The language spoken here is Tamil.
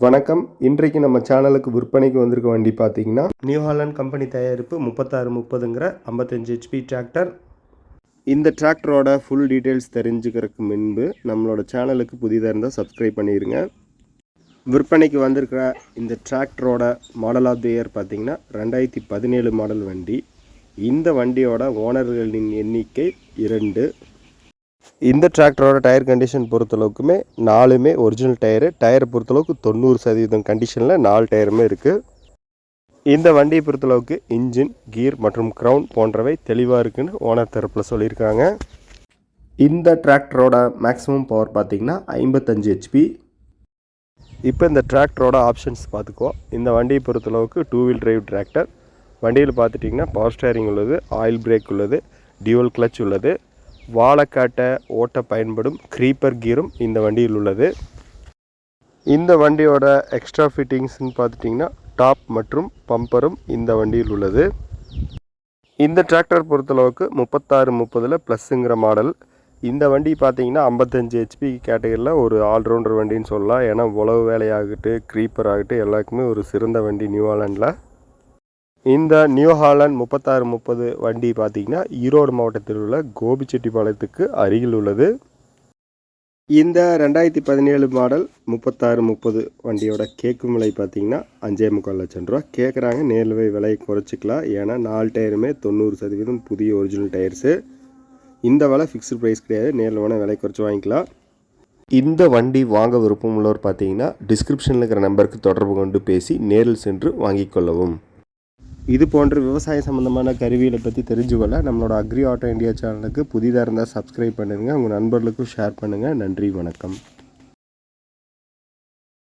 வணக்கம். இன்றைக்கு நம்ம சேனலுக்கு விற்பனைக்கு வந்திருக்க வண்டி பார்த்தீங்கன்னா நியூ ஹாலண்ட் கம்பெனி தயாரிப்பு முப்பத்தாறு முப்பதுங்கிற ஐம்பத்தஞ்சு ஹெச்பி டிராக்டர் இந்த டிராக்டரோட ஃபுல் டீட்டெயில்ஸ் தெரிஞ்சுக்கிறதுக்கு முன்பு நம்மளோட சேனலுக்கு புதிதாக இருந்தால் சப்ஸ்கிரைப் பண்ணிடுங்க விற்பனைக்கு வந்திருக்கிற இந்த டிராக்டரோட மாடல் ஆஃப் தி இயர் பார்த்திங்கன்னா ரெண்டாயிரத்தி பதினேழு மாடல் வண்டி. இந்த வண்டியோட ஓனர்களின் எண்ணிக்கை இரண்டு. இந்த டிராக்டரோட டயர் கண்டிஷன் பொறுத்தளவுக்குமே நாலுமே ஒரிஜினல் டயரு டயரை பொறுத்தளவுக்கு தொண்ணூறு சதவீதம் கண்டிஷனில் நாலு டயருமே இருக்குது இந்த வண்டியை பொறுத்தளவுக்கு இன்ஜின் கீர் மற்றும் க்ரௌன் போன்றவை தெளிவாக இருக்குன்னு ஓனர் தரப்பில் சொல்லியிருக்காங்க. இந்த டிராக்டரோட மேக்ஸிமம் பவர் பார்த்தீங்கன்னா ஐம்பத்தஞ்சு ஹெச்பி இப்போ இந்த டிராக்டரோட ஆப்ஷன்ஸ் பார்த்துக்குவோம். இந்த வண்டியை பொறுத்தளவுக்கு டூ வீல் டிரைவ் டிராக்டர் வண்டியில் பார்த்துட்டிங்கன்னா பவர் ஸ்டேரிங் உள்ளது ஆயில் பிரேக் உள்ளது டியூவல் கிளச் உள்ளது. வாழைக்காட்டை ஓட்ட பயன்படும் க்ரீப்பர் கீரும் இந்த வண்டியில் உள்ளது. இந்த வண்டியோட எக்ஸ்ட்ரா ஃபிட்டிங்ஸ்னு பார்த்துட்டிங்கன்னா டாப் மற்றும் பம்பரும் இந்த வண்டியில் உள்ளது. இந்த டிராக்டர் பொறுத்தளவுக்கு முப்பத்தாறு முப்பதில் ப்ளஸ்ஸுங்கிற மாடல் இந்த வண்டி பார்த்தீங்கன்னா ஐம்பத்தஞ்சு ஹெச்பி கேட்டகரியில் ஒரு ஆல்ரவுண்டர் வண்டின்னு சொல்லலாம். ஏன்னா உழவு வேலையாகட்டு க்ரீப்பர் ஆகட்டும் எல்லாருக்குமே ஒரு சிறந்த வண்டி நியூஆலண்டில் இந்த நியூ ஹாலண்ட் முப்பத்தாறு முப்பது வண்டி பார்த்தீங்கன்னா ஈரோடு மாவட்டத்தில் உள்ள கோபிச்செட்டிப்பாளையத்துக்கு அருகில் உள்ளது. இந்த ரெண்டாயிரத்தி பதினேழு மாடல் முப்பத்தாறு முப்பது வண்டியோட கேட்கும் விலை பார்த்தீங்கன்னா அஞ்சே முக்கால் லட்சம் ரூபா. கேட்குறாங்க நேரில் விலையை குறைச்சிக்கலாம். ஏன்னா நாலு டயருமே தொண்ணூறு சதவீதம் புதிய ஒரிஜினல் டயர்ஸு. இந்த விலை ஃபிக்ஸ்டு ப்ரைஸ் கிடையாது. நேரில் வேணால் விலை குறைச்சி வாங்கிக்கலாம். இந்த வண்டி வாங்க விருப்பம் உள்ளவர் பார்த்தீங்கன்னா டிஸ்கிரிப்ஷனில் இருக்கிற நம்பருக்கு தொடர்பு கொண்டு பேசி நேரில் சென்று வாங்கிக் கொள்ளவும். இது போன்ற விவசாய சம்மந்தமான கருவிகளை பற்றி தெரிஞ்சுக்கொள்ள நம்மளோட அக்ரி ஆட்டோ இந்தியா சேனலுக்கு புதிதாக இருந்தால் சப்ஸ்கிரைப் பண்ணுங்கள் உங்கள் நண்பர்களுக்கும் ஷேர் பண்ணுங்கள் நன்றி வணக்கம்.